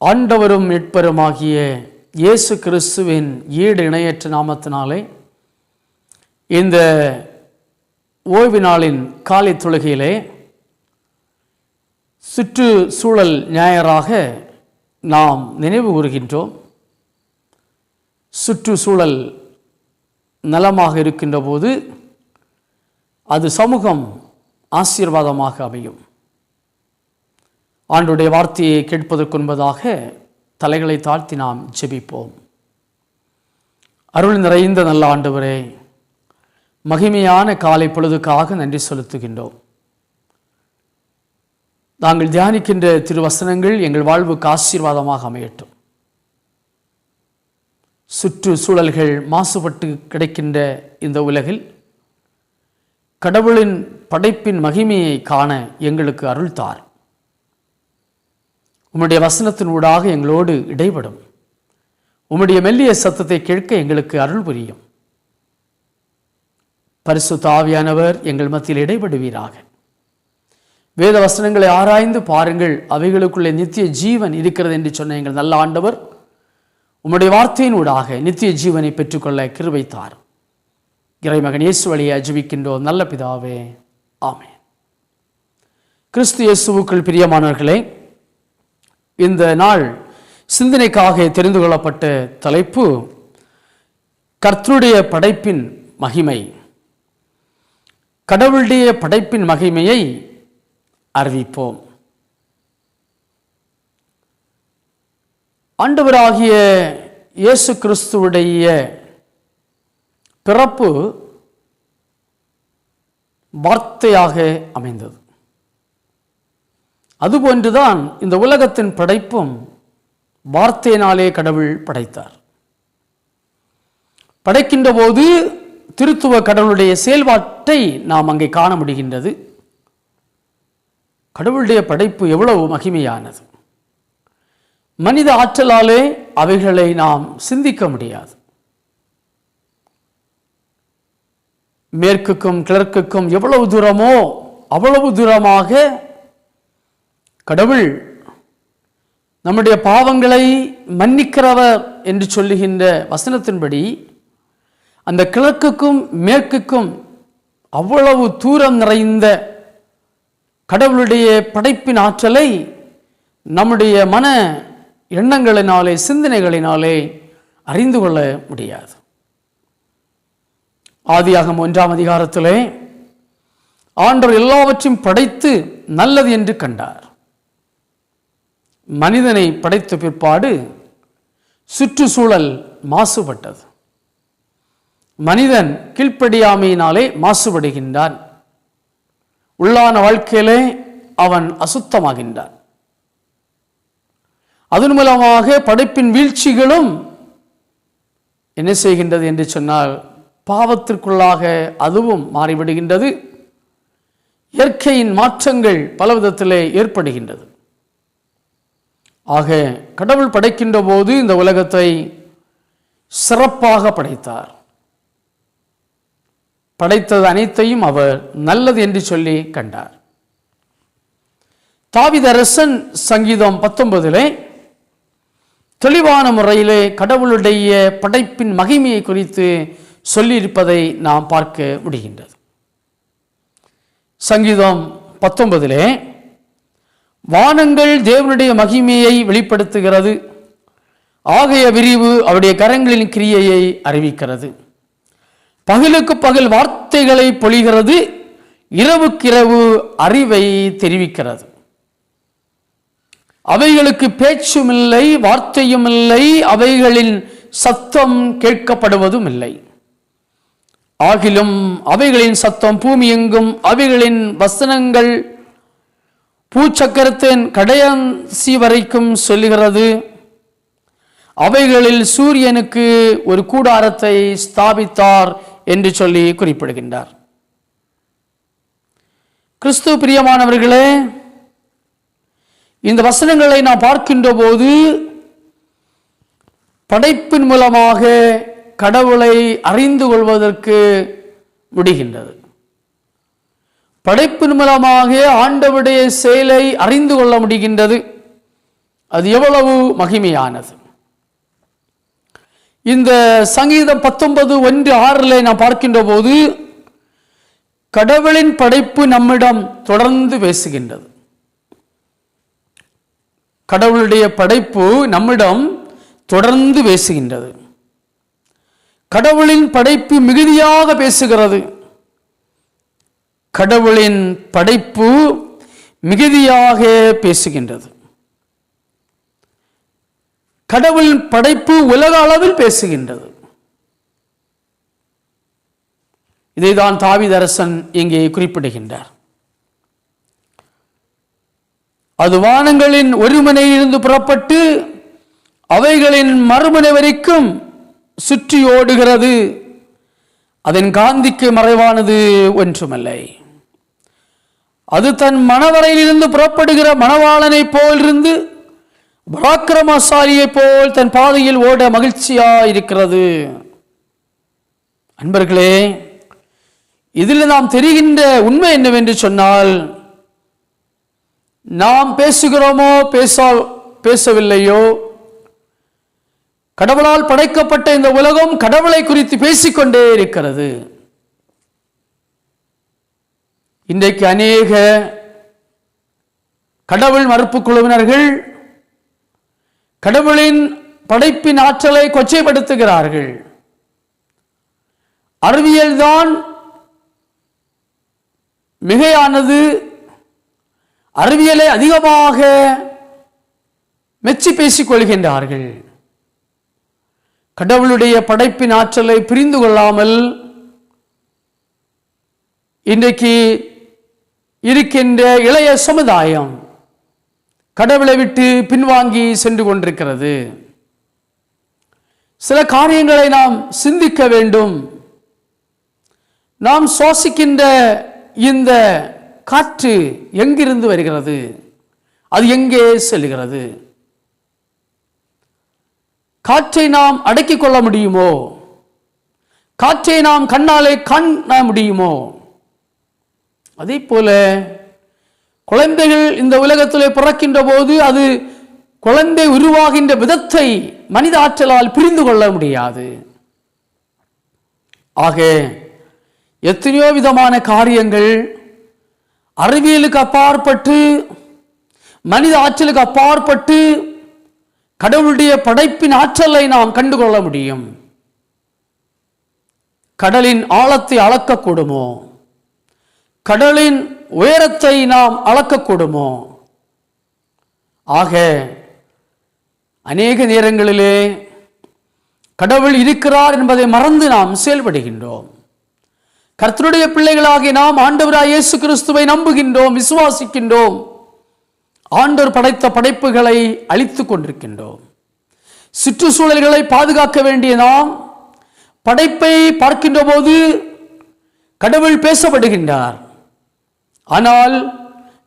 ஆண்டவரும் மீட்பருமாகிய இயேசு கிறிஸ்துவின் ஈடு இணையற்ற நாமத்தினாலே இந்த ஓய்வு நாளின் காலை தொழுகையிலே சுற்றுச்சூழல் ஞாயிறாக நாம் நினைவு கூறுகின்றோம். சுற்றுச்சூழல் நலமாக இருக்கின்ற போது அது சமூகம் ஆசீர்வாதமாக அமையும். ஆண்டுடைய வார்த்தையை கேட்பதற்கு முன்பதாக தலைகளை தாழ்த்தி நாம் ஜெபிப்போம். அருள் நிறைந்த நல்ல ஆண்டவரே மகிமையான காலை பொழுதுக்காக நன்றி செலுத்துகின்றோம். நாங்கள் தியானிக்கின்ற திருவசனங்கள் எங்கள் வாழ்வுக்கு ஆசீர்வாதமாக அமையட்டும். சுற்றுச்சூழல்கள் மாசுபட்டு கிடைக்கின்ற இந்த உலகில் கடவுளின் படைப்பின் மகிமையை காண எங்களுக்கு அருள்தார் உம்முடைய வசனத்தின் ஊடாக எங்களோடு இடைபடும். உம்முடைய மெல்லிய சத்தத்தை கேட்க எங்களுக்கு அருள் புரியும். பரிசு தாவியானவர் எங்கள் மத்தியில் இடைபடுவீராக. வேத வசனங்களை ஆராய்ந்து பாருங்கள். அவைகளுக்குள்ளே நித்திய ஜீவன் இருக்கிறது என்று சொன்ன எங்கள் நல்ல ஆண்டவர் உம்முடைய வார்த்தையின் ஊடாக நித்திய ஜீவனை பெற்றுக்கொள்ள கிருபை இறைமகன் இயேசு வழியை அஜிபிக்கின்றோம். நல்ல பிதாவே ஆமே கிறிஸ்து இயேசுவுக்குள் பிரியமானவர்களே இந்த நாள் சிந்தனைக்காக தெரிந்து கொள்ளப்பட்ட தலைப்பு கர்த்தருடைய படைப்பின் மகிமை. கடவுளுடைய படைப்பின் மகிமையை அறிவிப்போம். ஆண்டவராகிய இயேசு கிறிஸ்துவுடைய பிறப்பு வார்த்தையாக அமைந்தது. அதுபோன்றுதான் இந்த உலகத்தின் படைப்பும் வார்த்தையினாலே கடவுள் படைத்தார். படைக்கின்ற போது திருத்துவ கடவுளுடைய செயல்பாட்டை நாம் அங்கே காண முடிகின்றது. கடவுளுடைய படைப்பு எவ்வளவு மகிமையானது. மனித ஆற்றலாலே அவைகளை நாம் சிந்திக்க முடியாது. மேற்குக்கும் கிழக்குக்கும் எவ்வளவு தூரமோ அவ்வளவு தூரமாக கடவுள் நம்முடைய பாவங்களை மன்னிக்கிறவர் என்று சொல்லுகின்ற வசனத்தின்படி அந்த கிழக்குக்கும் மேற்குக்கும் அவ்வளவு தூரம் நிறைந்த கடவுளுடைய படைப்பின் ஆற்றலை நம்முடைய மன எண்ணங்களினாலே சிந்தனைகளினாலே அறிந்து கொள்ள முடியாது. ஆதியாகம் ஒன்றாம் அதிகாரத்திலே ஆண்டவர் எல்லாவற்றையும் படைத்து நல்லது என்று கண்டார். மனிதனை படைத்த பிற்பாடு சுற்றுச்சூழல் மாசுபட்டது. மனிதன் கீழ்ப்படியாமையினாலே மாசுபடுகின்றான். உள்ளான வாழ்க்கையிலே அவன் அசுத்தமாகின்றான். அதன் மூலமாக படைப்பின் வீழ்ச்சிகளும் என்ன செய்கின்றது என்று சொன்னால் பாவத்திற்குள்ளாக அதுவும் மாறிவிடுகின்றது. இயற்கையின் மாற்றங்கள் பல விதத்திலே ஏற்படுகின்றது. ஆக கடவுள் படைக்கின்ற போது இந்த உலகத்தை சிறப்பாக படைத்தார். படைத்தது அனைத்தையும் அவர் நல்லது என்று சொல்லி கண்டார். தாவிதரசன் சங்கீதம் பத்தொன்பதிலே தெளிவான முறையிலே கடவுளுடைய படைப்பின் மகிமையை குறித்து சொல்லியிருப்பதை நாம் பார்க்க முடிகின்றது சங்கீதம் பத்தொன்பதிலே வானங்கள் தேவனுடைய மகிமையை வெளிப்படுத்துகிறது. ஆகைய விரிவு அவருடைய கரங்களின் கிரியையை அறிவிக்கிறது. பகலுக்கு பகல் வார்த்தைகளை பொழிகிறது. இரவுக்கிரவு அறிவை தெரிவிக்கிறது. அவைகளுக்கு பேச்சும் இல்லை வார்த்தையும் இல்லை அவைகளின் சத்தம் கேட்கப்படுவதும் இல்லை ஆகிலும் அவைகளின் சத்தம் பூமி எங்கும் அவைகளின் வசனங்கள் பூச்சக்கரத்தின் கடையசி வரைக்கும் சொல்லுகிறது அவைகளில் சூரியனுக்கு ஒரு கூடாரத்தை ஸ்தாபித்தார் என்று சொல்லி குறிப்பிடுகின்றார். கிறிஸ்து பிரியமானவர்களே இந்த வசனங்களை நாம் பார்க்கின்ற போது படைப்பின் மூலமாக கடவுளை அறிந்து கொள்வதற்கு முடிகின்றது படைப்பின் மூலமாக ஆண்டவுடைய செயலை அறிந்து கொள்ள முடிகின்றது. அது எவ்வளவு மகிமையானது. இந்த சங்கீதம் பத்தொன்பது ஒன்று ஆறில் நாம் பார்க்கின்ற போது கடவுளின் படைப்பு நம்மிடம் தொடர்ந்து பேசுகின்றது. கடவுளுடைய படைப்பு நம்மிடம் தொடர்ந்து பேசுகின்றது. கடவுளின் படைப்பு மிகுதியாக பேசுகிறது. கடவுளின் படைப்பு மிகுதியாக பேசுகின்றது. கடவுளின் படைப்பு உலக அளவில் பேசுகின்றது. இதைதான் தாவிதரசன் இங்கே குறிப்பிடுகின்றார். அது வானங்களின் ஒருமனையிலிருந்து புறப்பட்டு அவைகளின் மறுமனை வரைக்கும் சுற்றி ஓடுகிறது அதன் காந்திக்கு மறைவானது ஒன்றுமில்லை. அது தன் மணவரையிலிருந்து புறப்படுகிற மணவாளனை போலிருந்து பராக்கிரமசாலியை போல் தன் பாதையில் ஓட மகிழ்ச்சியா இருக்கிறது அன்பர்களே இதில் நாம் தெரிகின்ற உண்மை என்னவென்று சொன்னால் நாம் பேசுகிறோமோ பேச பேசவில்லையோ கடவுளால் படைக்கப்பட்ட இந்த உலகம் கடவுளை குறித்து பேசிக்கொண்டே இருக்கிறது. இன்றைக்கு அநேக கடவுள் மறுப்பு குழுவினர்கள் கடவுளின் படைப்பின் ஆற்றலை கொச்சைப்படுத்துகிறார்கள். அறிவியல்தான் மிகையானது. அறிவியலை அதிகமாக மெச்சி பேசிக் கொள்கின்றார்கள். கடவுளுடைய படைப்பின் ஆற்றலை புரிந்து கொள்ளாமல் இன்றைக்கு இருக்கின்ற இளைய சமுதாயம் கடவுளை விட்டு பின்வாங்கி சென்று கொண்டிருக்கிறது. சில காரியங்களை நாம் சிந்திக்க வேண்டும். நாம் சுவாசிக்கின்ற இந்த காற்று எங்கிருந்து வருகிறது? அது எங்கே செல்கிறது? காற்றை நாம் அடக்கிக் கொள்ள முடியுமோ? காற்றை நாம் கண்ணாலே காண முடியுமோ? அதே போல குழந்தைகள் இந்த உலகத்தில் பிறக்கின்ற போது அது குழந்தை உருவாகின்ற விதத்தை மனித ஆற்றலால் புரிந்து கொள்ள முடியாது. ஆக எத்தனையோ விதமான காரியங்கள் அறிவியலுக்கு அப்பாற்பட்டு மனித ஆற்றலுக்கு அப்பாற்பட்டு கடவுளுடைய படைப்பின் ஆற்றலை நாம் கண்டுகொள்ள முடியும். கடலின் ஆழத்தை அளக்கக்கூடுமோ? கடலின் உயரத்தை நாம் அளக்கக்கூடுமோ? ஆக அநேக நேரங்களிலே கடவுள் இருக்கிறார் என்பதை மறந்து நாம் செயல்படுகின்றோம். கர்த்தருடைய பிள்ளைகளாகி நாம் ஆண்டவராய் இயேசு கிறிஸ்துவை நம்புகின்றோம் விசுவாசிக்கின்றோம். ஆண்டவர் படைத்த படைப்புகளை அழித்துக் கொண்டிருக்கின்றோம். சுற்றுச்சூழல்களை பாதுகாக்க வேண்டிய நாம் படைப்பை பார்க்கின்ற போது கடவுள் பேசப்படுகின்றார். ஆனால்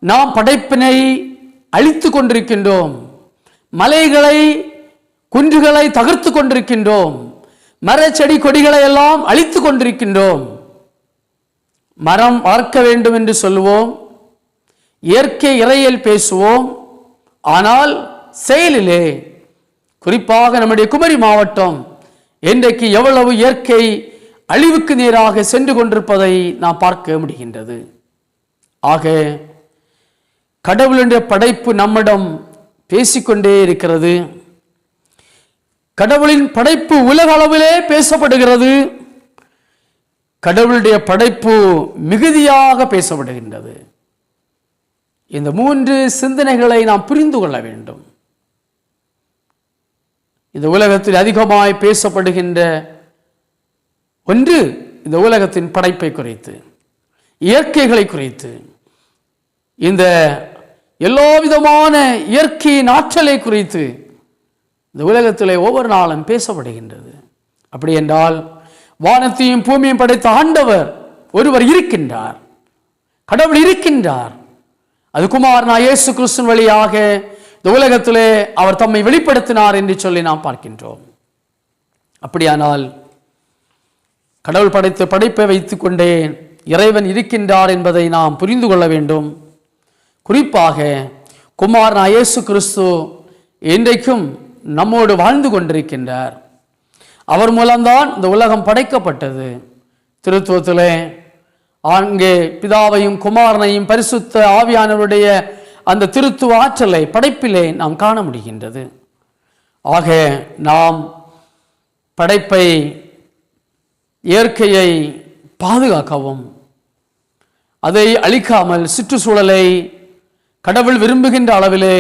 நாம் படைப்பினை அழித்து கொண்டிருக்கின்றோம். மலைகளை குன்றுகளை தகர்த்து கொண்டிருக்கின்றோம். மரச்செடி கொடிகளை எல்லாம் அழித்து கொண்டிருக்கின்றோம். மரம் வளர்க்க வேண்டும் என்று சொல்லுவோம். இயற்கை இறையில் பேசுவோம். ஆனால் செயலிலே குறிப்பாக நம்முடைய குமரி மாவட்டம் இன்றைக்கு எவ்வளவு இயற்கை அழிவுக்கு நேராக சென்று கொண்டிருப்பதை நாம் பார்க்க முடிகின்றது. ஆக கடவுளுடைய படைப்பு நம்மிடம் பேசிக்கொண்டே இருக்கிறது. கடவுளின் படைப்பு உலக அளவிலே பேசப்படுகிறது. கடவுளுடைய படைப்பு மிகுதியாக பேசப்படுகின்றது. இந்த மூன்று சிந்தனைகளை நாம் புரிந்து கொள்ள வேண்டும். இந்த உலகத்தில் அதிகமாய் பேசப்படுகின்ற ஒன்று இந்த உலகத்தின் படைப்பை குறைத்து இயற்கைகளை குறைத்து இந்த எல்லா விதமான இயற்கையின் ஆற்றலை குறித்து இந்த உலகத்தில் ஒவ்வொரு நாளும் பேசப்படுகின்றது. அப்படி என்றால் வானத்தையும் பூமியும் படைத்த ஆண்டவர் ஒருவர் இருக்கின்றார். கடவுள் இருக்கின்றார். அது நான் இயேசு கிறிஸ்துவின் வழியாக இந்த உலகத்திலே அவர் தம்மை வெளிப்படுத்தினார் என்று சொல்லி நாம் பார்க்கின்றோம். அப்படியானால் கடவுள் படைத்த படைப்பை வைத்துக்கொண்டே இறைவன் இருக்கின்றார் என்பதை நாம் புரிந்து கொள்ள வேண்டும். குறிப்பாக குமாரன் இயேசு கிறிஸ்து இன்றைக்கும் நம்மோடு வாழ்ந்து கொண்டிருக்கின்றார். அவர் மூலம்தான் இந்த உலகம் படைக்கப்பட்டது. திருத்துவத்திலே அங்கே பிதாவையும் குமாரனையும் பரிசுத்த ஆவியானவருடைய அந்த திருத்துவ ஆற்றலை படைப்பிலே நாம் காண முடிகின்றது. ஆக நாம் படைப்பை இயற்கையை பாதுகாக்கவும் அதை அழிக்காமல் சுற்றுச்சூழலை கடவுள் விரும்புகின்ற அளவிலே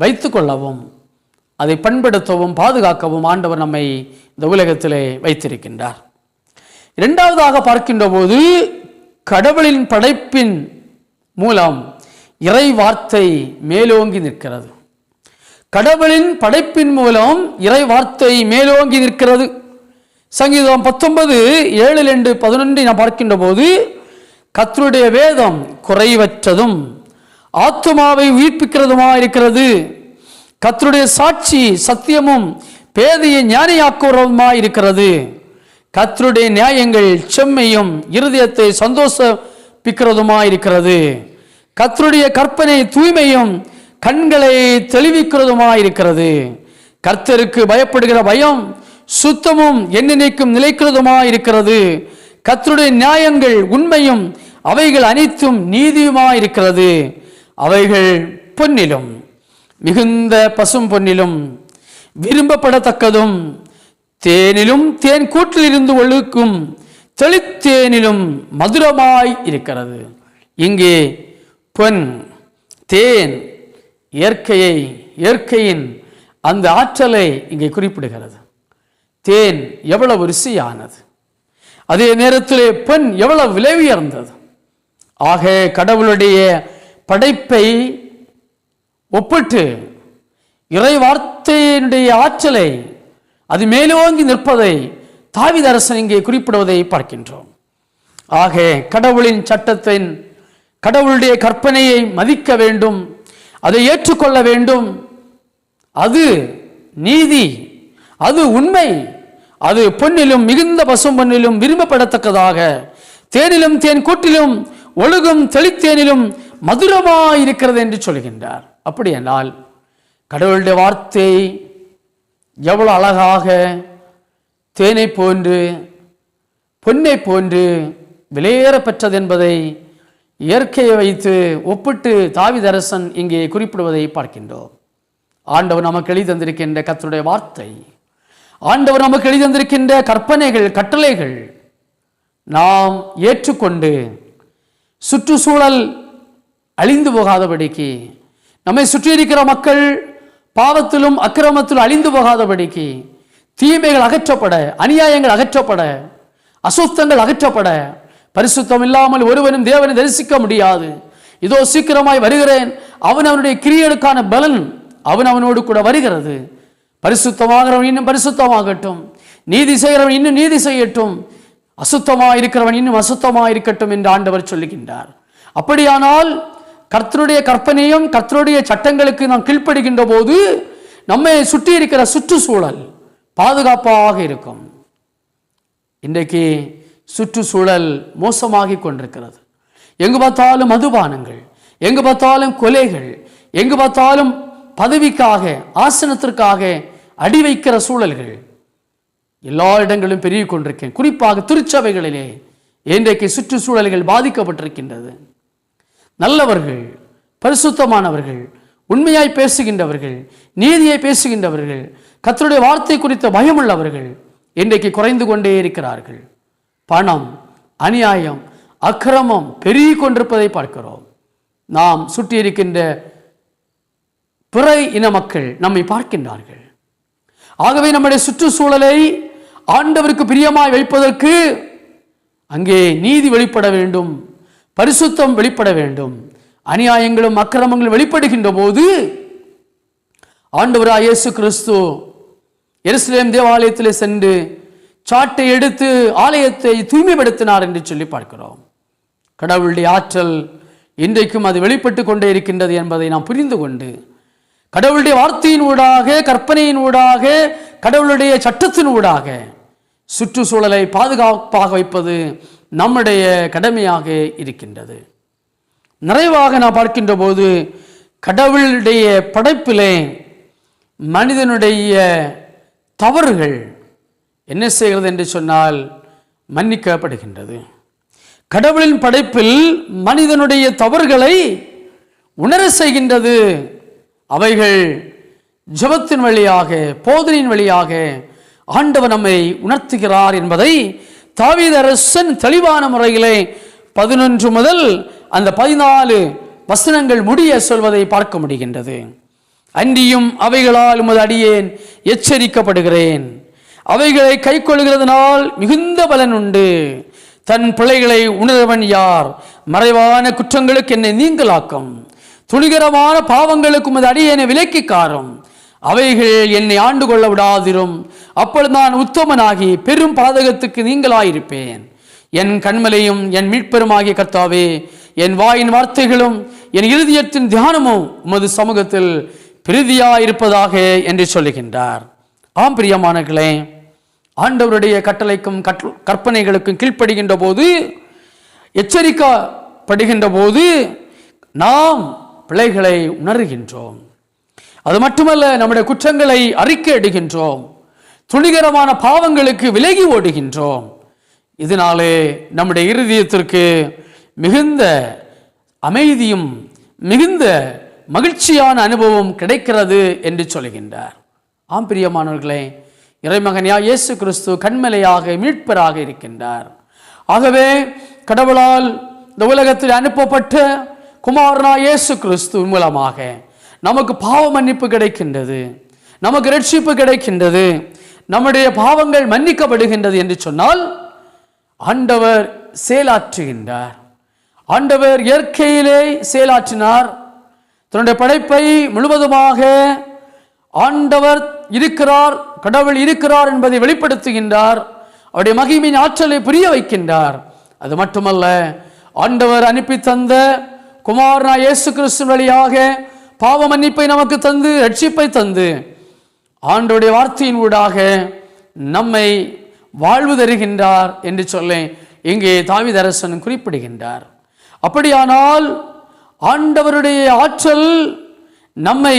வைத்து கொள்ளவும் அதை பண்படுத்தவும் பாதுகாக்கவும் ஆண்டவர் நம்மை இந்த உலகத்திலே வைத்திருக்கின்றார். இரண்டாவதாக பார்க்கின்ற போது கடவுளின் படைப்பின் மூலம் இறை வார்த்தை மேலோங்கி நிற்கிறது. கடவுளின் படைப்பின் மூலம் இறை வார்த்தை மேலோங்கி நிற்கிறது. சங்கீதம் பத்தொன்பது ஏழு ரெண்டு பதினொன்று நாம் பார்க்கின்ற போது கத்தருடைய வேதம் குறைவற்றதும் ஆத்துமாவை உயிர்ப்பிக்கிறதுமா இருக்கிறது? கத்தருடைய சாட்சி சத்தியமும் பேதையை ஞானியாக்குறதுமா இருக்கிறது? கத்தருடைய நியாயங்கள் செம்மையும் இருதயத்தை சந்தோஷப்பிக்கிறதுமா இருக்கிறது? கத்தருடைய கற்பனை தூய்மையும் கண்களை தெளிவிக்கிறதுமா இருக்கிறது? கர்த்தருக்கு பயப்படுகிற பயம் சுத்தமும் எண்ணினைக்கும் நிலைக்கிறதுமா இருக்கிறது? கத்தருடைய நியாயங்கள் உண்மையும் அவைகள் அனைத்தும் நீதியுமா இருக்கிறது? அவைகள் பொன்னிலும் மிகுந்த பசும் பொன்னிலும் விரும்பப்படத்தக்கதும் தேனிலும் தேன் கூட்டிலிருந்து ஒழுக்கும் தெளித்தேனிலும் மதுரமாய் இருக்கிறது. இங்கே பொன் தேன் இயற்கையை இயற்கையின் அந்த ஆற்றலை இங்கே குறிப்பிடுகிறது. தேன் எவ்வளவு ருசியானது. அதே நேரத்திலே பொன் எவ்வளவு விலை உயர்ந்தது. ஆக கடவுளுடைய படைப்பை ஒப்பிட்டு இறை வார்த்தையினுடைய ஆற்றலை அது மேலோங்கி நிற்பதை தாவிதரசன் இங்கே குறிப்பிடுவதை பார்க்கின்றோம். ஆக கடவுளின் சட்டத்தின் கடவுளுடைய கற்பனையை மதிக்க வேண்டும் அதை ஏற்றுக்கொள்ள வேண்டும். அது நீதி அது உண்மை. அது பொன்னிலும் மிகுந்த பசும் பொன்னிலும் விரும்பப்படத்தக்கதாக. தேனிலும் தேன் கூட்டிலும் ஒழுகும் தெளித்தேனிலும் மதுரமாக இருக்கிறது என்று சொல்கின்றார். அப்படி என்றால் கடவுளுடைய வார்த்தை எவ்வளவு அழகாக தேனை போன்று பொன்னை போன்று விலையேற பெற்றது என்பதை இயற்கையை வைத்து ஒப்பிட்டு தாவிதரசன் இங்கே குறிப்பிடுவதை பார்க்கின்றோம். ஆண்டவர் நமக்கு எழுதி தந்திருக்கின்ற வார்த்தை ஆண்டவர் நமக்கு எழுதி தந்திருக்கின்ற கற்பனைகள் கட்டளைகள் நாம் ஏற்றுக்கொண்டு சுற்றுச்சூழல் அழிந்து போகாதபடிக்கு நம்மை சுற்றி இருக்கிற மக்கள் பாவத்திலும் அக்கிரமத்திலும் அழிந்து போகாதபடிக்கு தீமைகள் அகற்றப்பட அநியாயங்கள் அகற்றப்பட அசுத்தங்கள் அகற்றப்பட பரிசுத்தம் இல்லாமல் ஒருவனும் தேவனை தரிசிக்க முடியாது. இதோ சீக்கிரமாய் வருகிறேன். அவன் அவனுடைய கிரியலுக்கான பலன் அவன் அவனோடு கூட வருகிறது. பரிசுத்தமாகிறவன் இன்னும் பரிசுத்தமாகட்டும். நீதி செய்கிறவன் இன்னும் நீதி செய்யட்டும். அசுத்தமாக இருக்கிறவன் இன்னும் அசுத்தமாக இருக்கட்டும் என்று ஆண்டவர் சொல்லுகின்றார். அப்படியானால் கர்த்தருடைய கற்பனையும் கர்த்தருடைய சட்டங்களுக்கு நாம் கீழ்ப்படுகின்ற போது நம்மை சுற்றி இருக்கிற சுற்றுச்சூழல் பாதுகாப்பாக இருக்கும். இன்றைக்கு சுற்றுச்சூழல் மோசமாகி கொண்டிருக்கிறது. எங்கு பார்த்தாலும் மதுபானங்கள் எங்கு பார்த்தாலும் கொலைகள் எங்கு பார்த்தாலும் பதவிக்காக ஆசனத்திற்காக அடி வைக்கிற சூழல்கள் எல்லா இடங்களிலும் பெருகிக் கொண்டிருக்கேன் குறிப்பாக திருச்சபைகளிலே இன்றைக்கு சுற்றுச்சூழல்கள் பாதிக்கப்பட்டிருக்கின்றது. நல்லவர்கள் பரிசுத்தமானவர்கள் உண்மையாய் பேசுகின்றவர்கள் நீதியை பேசுகின்றவர்கள் கத்தருடைய வார்த்தை குறித்த பயமுள்ளவர்கள் இன்றைக்கு குறைந்து கொண்டே இருக்கிறார்கள். பணம் அநியாயம் அக்கிரமம் பெருகி கொண்டிருப்பதை பார்க்கிறோம். நாம் சுற்றி இருக்கின்ற பிற இன மக்கள் நம்மை பார்க்கின்றார்கள். ஆகவே நம்முடைய சுற்றுச்சூழலை ஆண்டவருக்கு பிரியமாய் வைப்பதற்கு அங்கே நீதி வெளிப்பட வேண்டும். பரிசுத்தம் வெளிப்பட வேண்டும். அநியாயங்களும் அக்கிரமங்களும் வெளிப்படுகின்ற போது ஆண்டவராய் இயேசு கிறிஸ்து எருசலேம் தேவாலயத்தில் சென்று சாட்டை எடுத்து ஆலயத்தை தூய்மைப்படுத்தினார் என்று சொல்லி பார்க்கிறோம். கடவுளுடைய ஆற்றல் இன்றைக்கும் அது வெளிப்பட்டு கொண்டே இருக்கின்றது என்பதை நாம் புரிந்து கொண்டு கடவுளுடைய வார்த்தையின் ஊடாக கற்பனையின் ஊடாக கடவுளுடைய சட்டத்தின் ஊடாக சுற்றுச்சூழலை பாதுகாப்பாக வைப்பது நம்முடைய கடமையாக இருக்கின்றது. நிறைவாக நான் பார்க்கின்ற போது கடவுளுடைய படைப்பிலே மனிதனுடைய தவறுகள் என்ன செய்கிறது என்று சொன்னால் மன்னிக்கப்படுகின்றது. கடவுளின் படைப்பில் மனிதனுடைய தவறுகளை உணர செய்கின்றது. அவைகள் ஜெபத்தின் வழியாக போதனையின் வழியாக ஆண்டவர் நம்மை உணர்த்துகிறார் என்பதை தாவீது அரசன் தெளிவான முறையிலே பதினொன்று முதல் அந்த பதினாலு வசனங்கள் முடிய சொல்வதை பார்க்க முடிகின்றது. அன்றியும் அவைகளால் உமது அடியேன் எச்சரிக்கப்படுகிறேன். அவைகளை கைக்கொள்கிறதுனால் மிகுந்த பலன் உண்டு. தன் பிள்ளைகளை உணர்வன் யார்? மறைவான குற்றங்களுக்கு என்னை நீங்களாக்கும். துணிகரமான பாவங்களுக்கு உமது அடியேனை விலக்கி காரும் அவைகள் என்னை ஆண்டு கொள்ள விடாதிரும். அப்பொழுது நான் உத்தமனாகி பெரும் பாதகத்துக்கு நீங்களாயிருப்பேன். என் கண்மலையும் என் மீட்பெருமாகிய கர்த்தாவே என் வாயின் வார்த்தைகளும் என் இருதயத்தின் தியானமும் உமது சமூகத்தில் பிரீதியாயிருப்பதாக என்று சொல்லுகின்றார். ஆம் பிரியமானங்களே ஆண்டவருடைய கட்டளைக்கும் கற்று கற்பனைகளுக்கும் கீழ்ப்படுகின்ற போது எச்சரிக்கப்படுகின்ற போது நாம் பிழைகளை உணர்கின்றோம். அது மட்டுமல்ல நம்முடைய குற்றங்களை அறிக்கையிடுகின்றோம் துணிகரமான பாவங்களுக்கு விலகி ஓடுகின்றோம். இதனாலே நம்முடைய இருதயத்திற்கு மிகுந்த அமைதியும் மிகுந்த மகிழ்ச்சியான அனுபவம் கிடைக்கிறது என்று சொல்கின்றார். ஆம் பிரியமானவர்களே இறைமகனியா இயேசு கிறிஸ்து கண்மலையாக மீட்பராக இருக்கின்றார். ஆகவே கடவுளால் இந்த உலகத்தில் அனுப்பப்பட்ட குமாரனா இயேசு கிறிஸ்து மூலமாக நமக்கு பாவ மன்னிப்பு கிடைக்கின்றது. நமக்கு ரட்சிப்பு கிடைக்கின்றது. நம்முடைய பாவங்கள் மன்னிக்கப்படுகின்றது என்று சொன்னால் ஆண்டவர் செயலாற்றுகின்றார். ஆண்டவர் இயற்கையிலே செயலாற்றினார். தன்னுடைய படைப்பை முழுவதுமாக ஆண்டவர் இருக்கிறார் கடவுள் இருக்கிறார் என்பதை வெளிப்படுத்துகின்றார். அவருடைய மகிமையின் ஆற்றலை புரிய வைக்கின்றார். அது மட்டுமல்ல ஆண்டவர் அனுப்பி தந்த குமாரனா இயேசு கிறிஸ்து வழியாக பாவ மன்னிப்பை நமக்கு தந்து ரட்சிப்பை தந்து ஆண்டோடைய வார்த்தையின் ஊடாக நம்மை வாழ்வு தருகின்றார் என்று சொல்ல இங்கே தாவிதரசன் குறிப்பிடுகின்றார். அப்படியானால் ஆண்டவருடைய ஆற்றல் நம்மை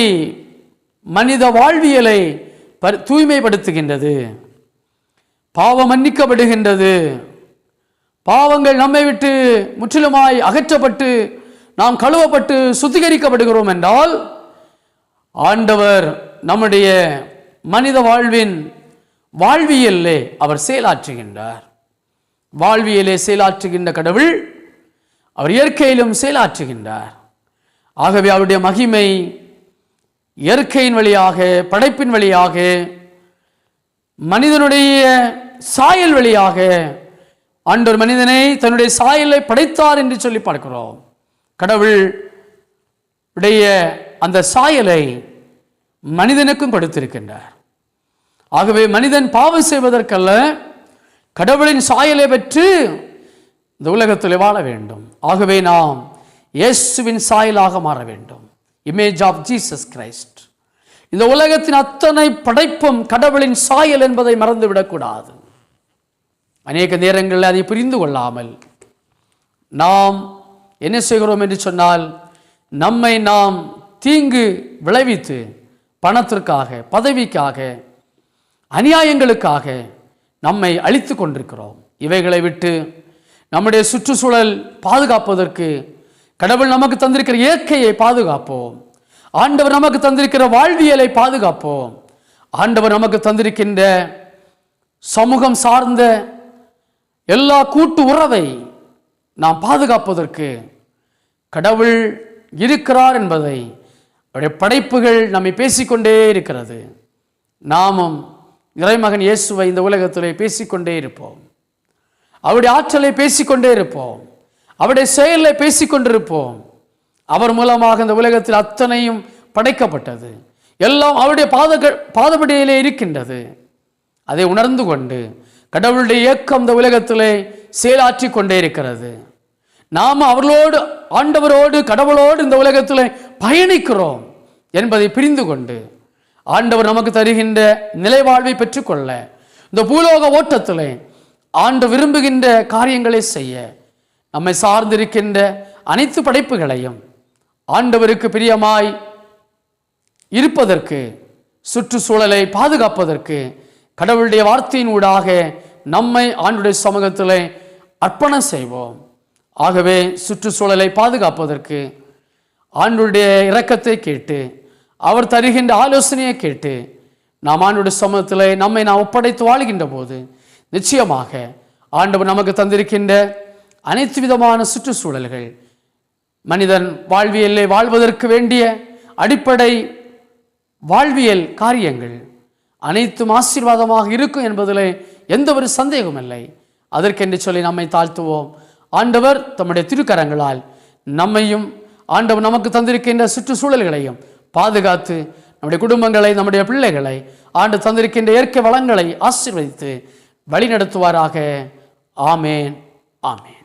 மனித வாழ்வியலை தூய்மைப்படுத்துகின்றது. பாவம் மன்னிக்கப்படுகின்றது. பாவங்கள் நம்மை விட்டு முற்றிலுமாய் அகற்றப்பட்டு நாம் கழுவப்பட்டு சுத்திகரிக்கப்படுகிறோம் என்றால் ஆண்டவர் நம்முடைய மனித வாழ்வின் வாழ்வியலே அவர் செயலாற்றுகின்றார். வாழ்வியலே செயலாற்றுகின்ற கடவுள் அவர் இயற்கையிலும் செயலாற்றுகின்றார். ஆகவே அவருடைய மகிமை இயற்கையின் வழியாக படைப்பின் வழியாக மனிதனுடைய சாயல் வழியாக ஆண்டவர் மனிதனை தன்னுடைய சாயலை படைத்தார் என்று சொல்லி பார்க்கிறோம். கடவுள் உடைய அந்த சாயலை மனிதனுக்கும் கொடுத்திருக்கின்றார். ஆகவே மனிதன் பாவம் செய்வதற்கல்ல கடவுளின் சாயலை பெற்று இந்த உலகத்தில் வாழ வேண்டும். ஆகவே நாம் இயேசுவின் சாயலாக மாற வேண்டும். இமேஜ் ஆஃப் ஜீசஸ் கிரைஸ்ட் இந்த உலகத்தின் அத்தனை படைப்பும் கடவுளின் சாயல் என்பதை மறந்துவிடக்கூடாது. அநேக நேரங்களில் அதை புரிந்து கொள்ளாமல் நாம் என்ன செய்கிறோம் என்று சொன்னால் நம்மை நாம் தீங்கு விளைவித்து பணத்திற்காக பதவிக்காக அநியாயங்களுக்காக நம்மை அழித்து கொண்டிருக்கிறோம். இவைகளை விட்டு நம்முடைய சுற்றுச்சூழல் பாதுகாப்பதற்கு கடவுள் நமக்கு தந்திருக்கிற இயற்கையை பாதுகாப்போம். ஆண்டவர் நமக்கு தந்திருக்கிற வாழ்வியலை பாதுகாப்போம். ஆண்டவர் நமக்கு தந்திருக்கின்ற சமூகம் சார்ந்த எல்லா கூட்டு உறவை நாம் பாதுகாப்பதற்கு கடவுள் இருக்கிறார் என்பதை அவருடைய படைப்புகள் நம்மை பேசிக்கொண்டே இருக்கிறது. நாமும் இறைமகன் இயேசுவை இந்த உலகத்திலே பேசிக்கொண்டே இருப்போம். அவருடைய ஆற்றலை பேசிக்கொண்டே இருப்போம். அவருடைய செயலை பேசிக்கொண்டிருப்போம். அவர் மூலமாக இந்த உலகத்தில் அத்தனையும் படைக்கப்பட்டது. எல்லாம் அவருடைய பாதக பாதபடியிலே இருக்கின்றது. அதை உணர்ந்து கொண்டு கடவுளுடைய இயக்கம் இந்த உலகத்திலே செயலாற்றி கொண்டே இருக்கிறது. நாம் அவர்களோடு ஆண்டவரோடு கடவுளோடு இந்த உலகத்தில் பயணிக்கிறோம் என்பதை புரிந்து கொண்டு ஆண்டவர் நமக்கு தருகின்ற நிலைவாழ்வை பெற்றுக்கொள்ள இந்த பூலோக ஓட்டத்தில் ஆண்டு விரும்புகின்ற காரியங்களை செய்ய நம்மை சார்ந்திருக்கின்ற அனைத்து படைப்புகளையும் ஆண்டவருக்கு பிரியமாய் இருப்பதற்கு சுற்றுச்சூழலை பாதுகாப்பதற்கு கடவுளுடைய வார்த்தையின் ஊடாக நம்மை ஆண்டுடைய சமூகத்திலே அர்ப்பணம் செய்வோம். ஆகவே சுற்றுச்சூழலை பாதுகாப்பதற்கு ஆண்டுடைய இரக்கத்தை கேட்டு அவர் தருகின்ற ஆலோசனையை கேட்டு நாம் ஆண்டுடைய சமூகத்தில் நம்மை நாம் ஒப்படைத்து வாழ்கின்ற போது நிச்சயமாக ஆண்டவர் நமக்கு தந்திருக்கின்ற அனைத்து விதமான சுற்றுச்சூழல்கள் மனிதன் வாழ்வியலை வாழ்வதற்கு வேண்டிய அடிப்படை வாழ்வியல் காரியங்கள் அனைத்தும் ஆசீர்வாதமாக இருக்கும் என்பதில் எந்த ஒரு சந்தேகமும் இல்லை. அதற்கென்று சொல்லி நம்மை தாழ்த்துவோம். ஆண்டவர் தம்முடைய திருக்கரங்களால் நம்மையும் ஆண்டவர் நமக்கு தந்திருக்கின்ற சுற்றுச்சூழல்களையும் பாதுகாத்து நம்முடைய குடும்பங்களை நம்முடைய பிள்ளைகளை ஆண்டு தந்திருக்கின்ற இயற்கை வளங்களை ஆசீர்வதித்து வழிநடத்துவாராக. ஆமேன். ஆமேன்.